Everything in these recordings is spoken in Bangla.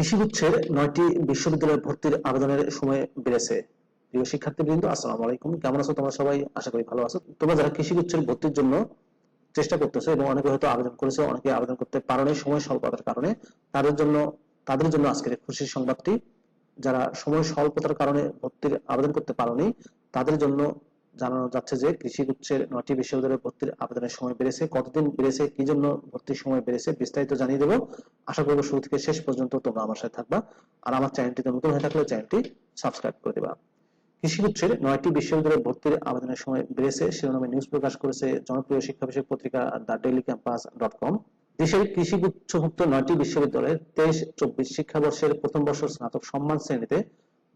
কৃষিগুচ্ছের নয়টি বিশ্ববিদ্যালয়ে ভর্তির আবেদনের সময় বেড়েছে। প্রিয় শিক্ষার্থীবৃন্দ, আসসালামু আলাইকুম। কেমন আছো তোমরা সবাই? আশা করি ভালো আছো। তোমরা যারা কৃষিগুচ্ছের ভর্তির জন্য চেষ্টা করতেছো এবং অনেকে হয়তো আবেদন করেছে, অনেকে আবেদন করতে পারেনি সময় স্বল্পতার কারণে, তাদের জন্য তাদের জন্য আজকের খুশির সংবাদটি, যারা সময় স্বল্পতার কারণে ভর্তির আবেদন করতে পারেনি, তাদের জন্য জানানো যাচ্ছে যে কৃষি গুচ্ছের নয়টি বিশ্ববিদ্যালয়ে ভর্তির আবেদনের সময় বেড়েছে। কতদিন বেড়েছে, কি জন্য ভর্তির সময় বেড়েছে বিস্তারিত জানিয়ে দেবো। আশা করব শুরু থেকে শেষ পর্যন্ত তোমরা আমার সাথে থাকবা। আর আমার চ্যানেলটিতে নতুন হয়ে থাকলে চ্যানেলটি সাবস্ক্রাইব করে দেবা। কৃষিগুচ্ছের নয়টি বিশ্ববিদ্যালয়ে ভর্তির আবেদনের সময় বেড়েছে, শিরোনামে নিউজ প্রকাশ করেছে জনপ্রিয় শিক্ষা বিষয়ক পত্রিকা the Daily Campus dot com. দেশের কৃষিগুচ্ছভুক্ত নয়টি বিশ্ববিদ্যালয়ের তেইশ, চব্বিশ শিক্ষাবর্ষের প্রথম বর্ষ স্নাতক সম্মান শ্রেণীতে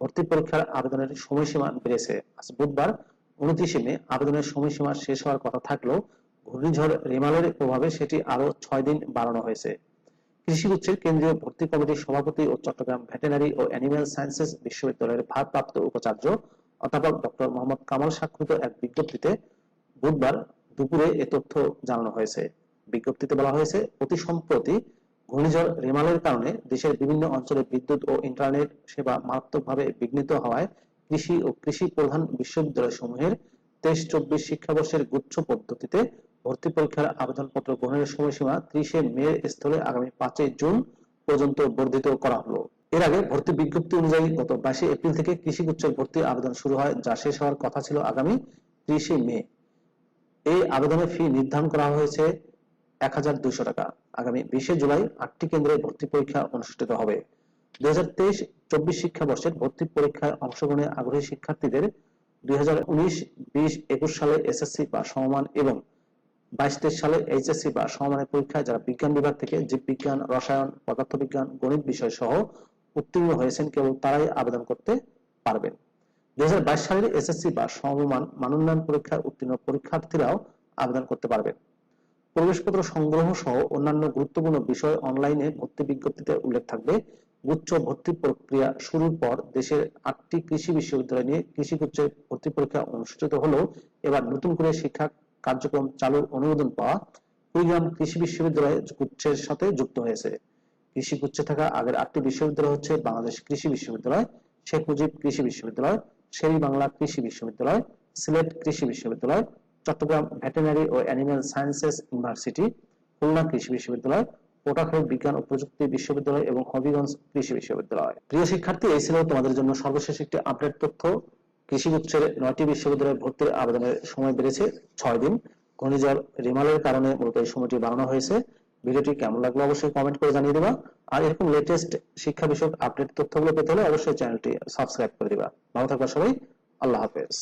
ভর্তি পরীক্ষার আবেদনের সময়সীমা বেড়েছে। আজ বুধবার উনত্রিশে মে আবেদনের সময়সীমা শেষ হওয়ার কথা থাকলেও ঘূর্ণিঝড় রেমালের প্রভাবে সেটি আরও ছয় দিন বাড়ানো হয়েছে। কৃষিগুচ্ছের কেন্দ্রীয় ভর্তি কমিটির সভাপতি ও চট্টগ্রাম ভেটেনারি ও অ্যানিম্যাল সায়েন্সেস বিশ্ববিদ্যালয়ের ভারপ্রাপ্ত উপাচার্য অধ্যাপক ডক্টর মোহাম্মদ কামাল স্বাক্ষরিত এক বিজ্ঞপ্তিতে বুধবার দুপুরে এ তথ্য জানানো হয়েছে। বিজ্ঞপ্তিতে বলা হয়েছে, অতি সম্প্রতি ঘূর্ণিঝড় রেমালের কারণে দেশের বিভিন্ন অঞ্চলে বিদ্যুৎ ও ইন্টারনেট সেবা মারাত্মকভাবে বিঘ্নিত হওয়ায় কৃষি ও কৃষি প্রধান বিশ্ববিদ্যালয় সমূহের তেইশ, চব্বিশ শিক্ষাবর্ষের গুচ্ছ পদ্ধতিতে ভর্তি পরীক্ষার আবেদনপত্র গ্রহণের সময়সীমা ত্রিশে মে স্থলে আগামী পাঁচই জুন পর্যন্ত বর্ধিত করা হলো। এর আগে ভর্তি বিজ্ঞপ্তি অনুযায়ী গত বাইশে এপ্রিল থেকে কৃষি গুচ্ছের ভর্তি আবেদন শুরু হয়, যা শেষ হওয়ার কথা ছিল আগামী ত্রিশে মে। এই আবেদনের ফি নির্ধারণ করা হয়েছে এক হাজার দুইশো টাকা। আগামী বিশে জুলাই আটটি কেন্দ্রে ভর্তি পরীক্ষা অনুষ্ঠিত হবে। দুই হাজার তেইশ চব্বিশ শিক্ষাবর্ষের ভর্তি পরীক্ষায় অংশগ্রহণে আগ্রহী শিক্ষার্থীদের দুই হাজার উনিশ বিশ একুশ সালে এসএসসি বা সমমান এবং বাইশ তেইশ সালে এইচএসসি বা সমমানের পরীক্ষায় যারা বিজ্ঞান বিভাগ থেকে জীববিজ্ঞান, রসায়ন, পদার্থবিজ্ঞান, গণিত বিষয় সহ উত্তীর্ণ হয়েছেন, কেবল তারাই আবেদন করতে পারবেন। দুই হাজার বাইশ সালের এসএসসি বা সমমান মানোন্নয়ন পরীক্ষায় উত্তীর্ণ পরীক্ষার্থীরাও আবেদন করতে পারবেন। প্রবেশপত্র সংগ্রহ সহ অন্যান্য গুরুত্বপূর্ণ বিষয় অনলাইনে ভর্তি বিজ্ঞপ্তিতে উল্লেখ থাকবে। উচ্চ ভর্তি প্রক্রিয়া শুরুর পর দেশের আটটি কৃষি বিশ্ববিদ্যালয় নিয়ে কৃষি উচ্চের ভর্তি পরীক্ষা অনুষ্ঠিত হলেও এবার নতুন করে শিক্ষা কার্যক্রম চালুর অনুমোদন পাওয়া কুড়িগ্রাম কৃষি বিশ্ববিদ্যালয় গুচ্ছের সাথে যুক্ত হয়েছে। কৃষি গুচ্ছে থাকা আগের আটটি বিশ্ববিদ্যালয় হচ্ছে বাংলাদেশ কৃষি বিশ্ববিদ্যালয়, শেখ মুজিব কৃষি বিশ্ববিদ্যালয়, শেরি বাংলা কৃষি বিশ্ববিদ্যালয়, সিলেট কৃষি বিশ্ববিদ্যালয়, চট্টগ্রাম ভেটেনারি ও অ্যানিম্যাল সায়েন্সেস ইউনিভার্সিটি, খুলনা কৃষি বিশ্ববিদ্যালয় পোটাখালী বিজ্ঞান ও প্রযুক্তি বিশ্ববিদ্যালয় এবং হবিগঞ্জ কৃষি বিশ্ববিদ্যালয়। প্রিয় শিক্ষার্থী, এই ছিল তোমাদের জন্য সর্বশেষ একটি আপডেট তথ্য। কৃষি গুচ্ছের নয়টি বিশ্ববিদ্যালয়ে ভর্তির আবেদনের সময় বেড়েছে ছয় দিন। ঘূর্ণিঝড় রিমালের কারণে মূলত এই সময়টি বাড়ানো হয়েছে। ভিডিওটি কেমন লাগল অবশ্যই কমেন্ট করে জানিয়ে দেবা। আর এরকম লেটেস্ট শিক্ষা বিষয়ক আপডেট তথ্যগুলো পেতে হলে অবশ্যই চ্যানেলটি সাবস্ক্রাইব করে দিবা। ভালো থাকবা সবাই। আল্লাহ হাফেজ।